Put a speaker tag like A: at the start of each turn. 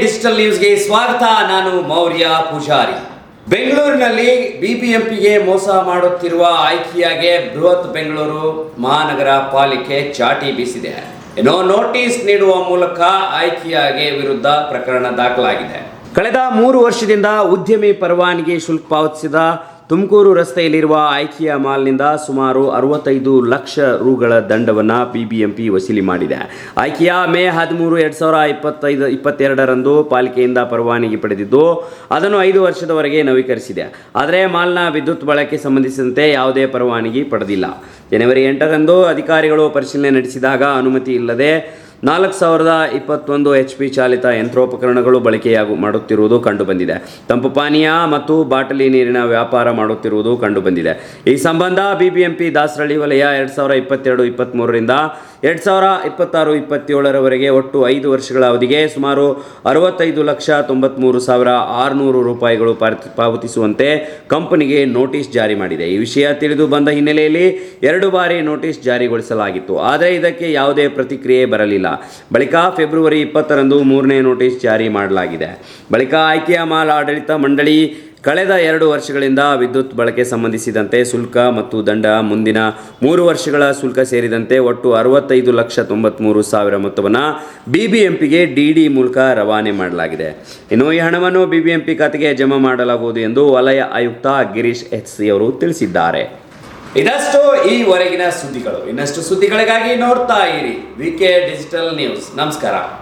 A: Digital ನ್ಯೂಸ್ಗೆ ಸ್ವಾಗತ. ನಾನು ಮೌರ್ಯ ಪೂಜಾರಿ. ಬೆಂಗಳೂರಿನಲ್ಲಿ ಬಿಬಿಎಂಪಿಗೆ ಮೋಸ ಮಾಡುತ್ತಿರುವ ಐಕಿಯಾಗೆ ಬೃಹತ್ ಬೆಂಗಳೂರು ಮಹಾನಗರ ಪಾಲಿಕೆ ಚಾಟಿ ಬೀಸಿದೆ. ಏನೋ ನೋಟಿಸ್ ನೀಡುವ ಮೂಲಕ ಐಕಿಯಾಗೆ ವಿರುದ್ಧ ಪ್ರಕರಣ ದಾಖಲಾಗಿದೆ. ಕಳೆದ ಮೂರು ವರ್ಷದಿಂದ ಉದ್ಯಮಿ ಪರವಾನಗಿ ಶುಲ್ಕ ಪಾವತಿಸಿದ ತುಮಕೂರು ರಸ್ತೆಯಲ್ಲಿರುವ ಐಕಿಯಾ ಮಾಲ್ನಿಂದ ಸುಮಾರು ಅರವತ್ತೈದು ಲಕ್ಷ ರೂಗಳ ದಂಡವನ್ನು ಬಿಬಿಎಂಪಿ ವಸೂಲಿ ಮಾಡಿದೆ. ಐಕಿಯಾ ಮೇ ಹದಿಮೂರು ಎರಡು ಸಾವಿರ ಇಪ್ಪತ್ತೈದು, ಇಪ್ಪತ್ತೆರಡರಂದು ಪಾಲಿಕೆಯಿಂದ ಪರವಾನಗಿ ಪಡೆದಿದ್ದು, ಅದನ್ನು ಐದು ವರ್ಷದವರೆಗೆ ನವೀಕರಿಸಿದೆ. ಆದರೆ ಮಾಲ್ನ ವಿದ್ಯುತ್ ಬಳಕೆ ಸಂಬಂಧಿಸಿದಂತೆ ಯಾವುದೇ ಪರವಾನಗಿ ಪಡೆದಿಲ್ಲ. ಜನವರಿ ಎಂಟರಂದು ಅಧಿಕಾರಿಗಳು ಪರಿಶೀಲನೆ ನಡೆಸಿದಾಗ ಅನುಮತಿ ಇಲ್ಲದೆ ನಾಲ್ಕು ಸಾವಿರದ ಇಪ್ಪತ್ತೊಂದು ಎಚ್ ಪಿ ಚಾಲಿತ ಯಂತ್ರೋಪಕರಣಗಳು ಬಳಕೆಯಾಗು, ಮಾಡುತ್ತಿರುವುದು ಕಂಡುಬಂದಿದೆ. ತಂಪು ಪಾನೀಯ ಮತ್ತು ಬಾಟಲಿ ನೀರಿನ ವ್ಯಾಪಾರ ಮಾಡುತ್ತಿರುವುದು ಕಂಡುಬಂದಿದೆ. ಈ ಸಂಬಂಧ ಬಿಬಿಎಂಪಿ ದಾಸರಳ್ಳಿ ವಲಯ ಎರಡು ಸಾವಿರ ಇಪ್ಪತ್ತೆರಡು ಇಪ್ಪತ್ತ್ಮೂರರಿಂದ ಎರಡು ಸಾವಿರ ಇಪ್ಪತ್ತಾರು ಇಪ್ಪತ್ತೇಳರವರೆಗೆ ಒಟ್ಟು ಐದು ವರ್ಷಗಳ ಅವಧಿಗೆ ಸುಮಾರು ಅರವತ್ತೈದು ಲಕ್ಷ ತೊಂಬತ್ತ್ಮೂರು ಸಾವಿರ ಆರುನೂರು ರೂಪಾಯಿಗಳು ಪಾವತಿ- ಪಾವತಿಸುವಂತೆ ಕಂಪನಿಗೆ ನೋಟಿಸ್ ಜಾರಿ ಮಾಡಿದೆ. ಈ ವಿಷಯ ತಿಳಿದು ಬಂದ ಹಿನ್ನೆಲೆಯಲ್ಲಿ ಎರಡು ಬಾರಿ ನೋಟಿಸ್ ಜಾರಿಗೊಳಿಸಲಾಗಿತ್ತು. ಆದರೆ ಇದಕ್ಕೆ ಯಾವುದೇ ಪ್ರತಿಕ್ರಿಯೆ ಬರಲಿಲ್ಲ. ಬಳಿಕ ಫೆಬ್ರವರಿ ಇಪ್ಪತ್ತರಂದು ಮೂರನೇ ನೋಟಿಸ್ ಜಾರಿ ಮಾಡಲಾಗಿದೆ. ಬಳಿಕ ಆಯ್ಕೆಯ ಮಾಲ್ ಆಡಳಿತ ಮಂಡಳಿ ಕಳೆದ ಎರಡು ವರ್ಷಗಳಿಂದ ವಿದ್ಯುತ್ ಬಳಕೆ ಸಂಬಂಧಿಸಿದಂತೆ ಶುಲ್ಕ ಮತ್ತು ದಂಡ ಮುಂದಿನ ಮೂರು ವರ್ಷಗಳ ಶುಲ್ಕ ಸೇರಿದಂತೆ ಒಟ್ಟು ಅರವತ್ತೈದು ಲಕ್ಷ ತೊಂಬತ್ತ್ಮೂರು ಸಾವಿರ ಮೊತ್ತವನ್ನು ಬಿಬಿಎಂಪಿಗೆ ಡಿ ಮೂಲಕ ರವಾನೆ ಮಾಡಲಾಗಿದೆ. ಇನ್ನು ಈ ಹಣವನ್ನು ಬಿಬಿಎಂಪಿ ಖಾತೆಗೆ ಜಮಾ ಮಾಡಲಾಗುವುದು ಎಂದು ವಲಯ ಆಯುಕ್ತ ಗಿರೀಶ್ ಎಚ್ ಸಿ ಅವರು ತಿಳಿಸಿದ್ದಾರೆ. ಇದಷ್ಟು ಈವರೆಗಿನ ಸುದ್ದಿಗಳು. ಇನ್ನಷ್ಟು ಸುದ್ದಿಗಳಿಗಾಗಿ ನೋಡ್ತಾ ಇರಿ. V K Digital News. ನಮಸ್ಕಾರ.